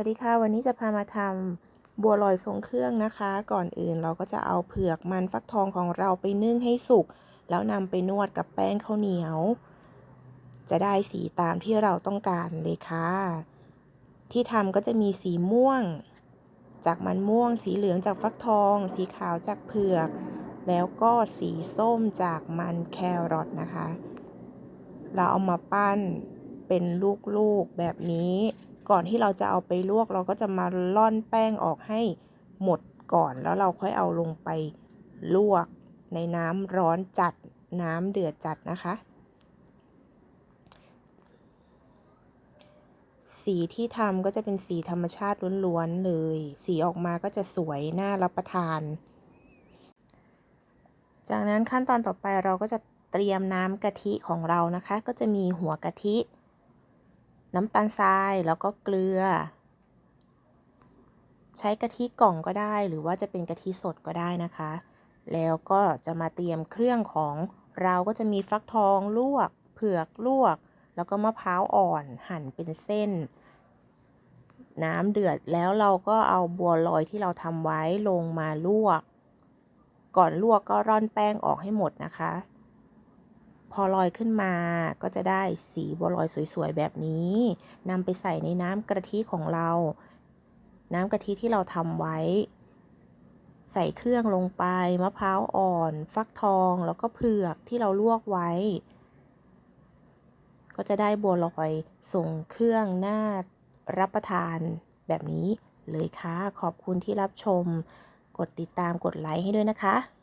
วัสดีค่ะ วันนี้จะพามาทำบัวลอยทรงเครื่องนะคะ ก่อนอื่นเราก็จะเอาเผือกมันฟักทองของเราไปนึ่งให้สุก แล้วนำไปนวดกับแป้งข้าวเหนียว จะได้สีตามที่เราต้องการเลยค่ะ ที่ทำก็จะมีสีม่วง จากมันม่วง สีเหลืองจากฟักทอง สีขาวจากเผือก แล้วก็สีส้มจากมันแครอทนะคะ เราเอามาปั้นเป็นลูกๆแบบนี้ ก่อนที่เราจะเอาไปลวก เราก็จะมาล่อนแป้งออกให้หมดก่อนแล้วเราค่อยเอาลงไปลวกในน้ำร้อนจัดน้ำเดือดจัดนะคะ สีที่ทำก็จะเป็นสีธรรมชาติล้วนๆเลย สีออกมาก็จะสวยน่ารับประทาน จากนั้นขั้นตอนต่อไปเราก็จะเตรียมน้ำกะทิของเรานะคะ ก็จะมีหัวกะทิ น้ำตาลทรายแล้วก็เกลือ ใช้กะทิกล่องก็ได้หรือว่าจะเป็นกะทิสดก็ได้นะคะ แล้วก็จะมาเตรียมเครื่องของเราก็จะมีฟักทองลวก เผือกลวก แล้วก็มะพร้าวอ่อนหั่นเป็นเส้น น้ำเดือดแล้วเราก็เอาบัวลอยที่เราทำไว้ลงมาลวก ก่อนลวกก็ร่อนแป้งออกให้หมดนะคะ อลอยขึ้นมาก็จะได้สีบัวลอยสวยๆแบบนี้นำไปใส่ในน้ำกะทิของเรา น้ำกะทิที่เราทำไว้ ใส่เครื่องลงไปมะพร้าวอ่อน ฟักทองแล้วก็เผือกที่เราลวกไว้ ก็จะได้บัวลอยส่งเครื่องหน้ารับประทานแบบนี้เลยค่ะ ขอบคุณที่รับชม กดติดตามกดไลค์ให้ด้วยนะคะ